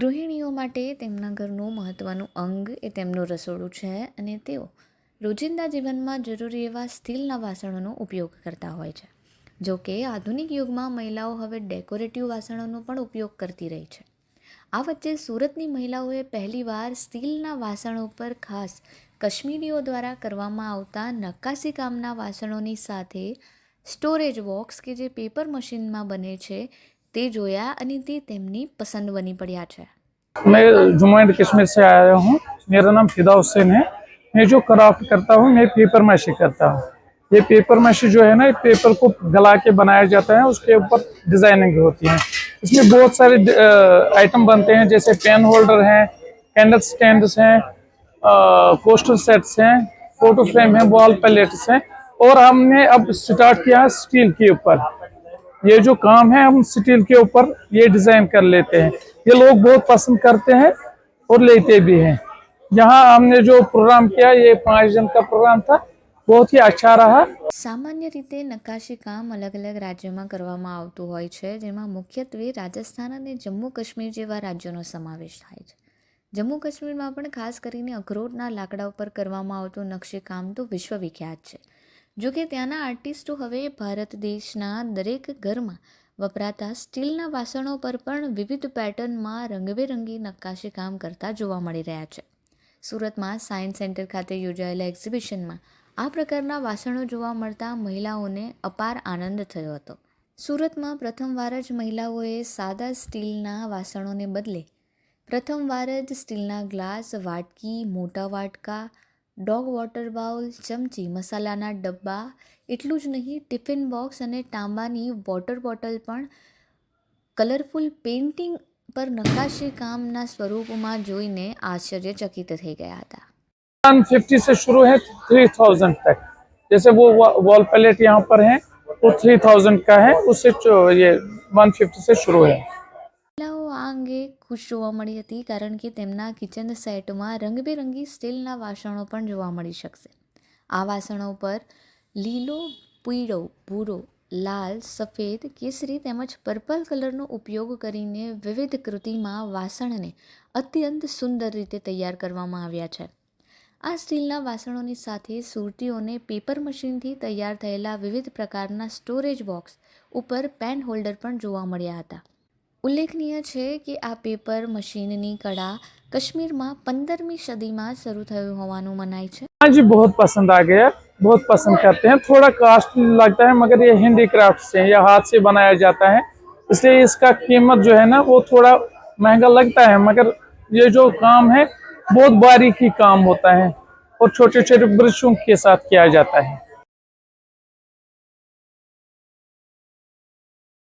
ગૃહિણીઓ માટે તેમના ઘરનું મહત્ત્વનું અંગ એ તેમનું રસોડું છે અને તેઓ રોજિંદા જીવનમાં જરૂરી એવા સ્ટીલના વાસણોનો ઉપયોગ કરતા હોય છે. જો કે, આધુનિક યુગમાં મહિલાઓ હવે ડેકોરેટિવ વાસણોનો પણ ઉપયોગ કરતી રહી છે. આ વચ્ચે સુરતની મહિલાઓએ પહેલીવાર સ્ટીલના વાસણો પર ખાસ કશ્મીરીઓ દ્વારા કરવામાં આવતા નક્કાશી કામના વાસણોની સાથે સ્ટોરેજ બોક્સ કે જે પેપર મશીનમાં બને છે તે જોયા અને તે તેમની પસંદ બની પડ્યા છે मैं जम्मू एंड कश्मीर से आया हूँ मेरा नाम फिदा हुसैन है मैं जो क्राफ्ट करता हूँ मैं पेपर मैशी करता हूँ ये पेपर मैशी जो है ना ये पेपर को गला के बनाया जाता है उसके ऊपर डिजाइनिंग होती है इसमें बहुत सारे आइटम बनते हैं जैसे पेन होल्डर हैं कैंडल स्टैंड्स हैं पोस्टर सेट्स हैं फोटो फ्रेम है वॉल पैलेट्स हैं और हमने अब स्टार्ट किया है स्टील के ऊपर ये जो काम है हम स्टील के ऊपर ये डिजाइन कर लेते हैं ये लोग बहुत पसंद करते हैं और लेते भी हैं यहाँ हमने जो प्रोग्राम किया ये पाँच दिन का प्रोग्राम था बहुत ही अच्छा रहा સામાન્ય રીતે નકાશી કામ અલગ અલગ રાજ્યોમાં કરવામાં આવતું હોય છે જેમાં મુખ્યત્વે રાજસ્થાન અને જમ્મુ કાશ્મીર જેવા રાજ્યોનો સમાવેશ થાય છે જમ્મુ કાશ્મીરમાં પણ ખાસ કરીને અખરોટના લાકડા ઉપર કરવામાં આવતું નકશીકામ તો વિશ્વવિખ્યાત છે જો કે ત્યાંના આર્ટિસ્ટો હવે ભારત દેશના દરેક ઘરમાં વપરાતા સ્ટીલના વાસણો પર પણ વિવિધ પેટર્નમાં રંગબેરંગી નક્કાશી કામ કરતા જોવા મળી રહ્યા છે. સુરતમાં સાયન્સ સેન્ટર ખાતે યોજાયેલા એક્ઝિબિશનમાં આ પ્રકારના વાસણો જોવા મળતા મહિલાઓને અપાર આનંદ થયો હતો. સુરતમાં પ્રથમવાર જ મહિલાઓએ સાદા સ્ટીલના વાસણોને બદલે પ્રથમવાર જ સ્ટીલના ગ્લાસ વાટકી, મોટા વાટકા ડોગ વોટર બાઉલ ચમચી મસાલાના ડબ્બા એટલું જ નહીં ટિફિન બોક્સ અને તાંબાની વોટર બોટલ પણ કલરફુલ પેઇન્ટિંગ પર નકાશી કામના સ્વરૂપમાં જોઈને આશ્ચર્યચકિત થઈ ગયા હતા वन फिफ्टी से शुरू है थ्री थाउजेंड तक जैसे वो वॉल पैलेट यहाँ पर है वो थ्री थाउजेंड का है उससे जो ये वन फिफ्टी से शुरू है મહિલાઓ આ અંગે ખુશ જોવા મળી હતી કારણ કે તેમના કિચન સેટમાં રંગબેરંગી સ્ટીલના વાસણો પણ જોવા મળી શકશે. આ વાસણો પર લીલો, પીળો, ભૂરો, લાલ, સફેદ, કેસરી તેમજ પર્પલ કલરનો ઉપયોગ કરીને વિવિધ કૃતિમાં વાસણને અત્યંત સુંદર રીતે તૈયાર કરવામાં આવ્યા છે. આ સ્ટીલના વાસણોની સાથે સુરતીઓને પેપર મશીનથી તૈયાર થયેલા વિવિધ પ્રકારના સ્ટોરેજ બોક્સ ઉપર પેન હોલ્ડર પણ જોવા મળ્યા હતા. ઉલ્લેખનીય છે કે આ પેપર મશીનની કળા કાશ્મીરમાં પંદરમી સદીમાં શરૂ થયું હોવાનું મનાય છે हाँ जी बहुत पसंद आ गया बहुत पसंद करते हैं थोड़ा कॉस्टली लगता है मगर ये हैंडी क्राफ्ट से है, ये हाथ से बनाया जाता है इसलिए इसका कीमत जो है ना वो थोड़ा महंगा लगता है मगर ये जो काम है बहुत बारीकी काम होता है और छोटे छोटे ब्रशों के साथ किया जाता है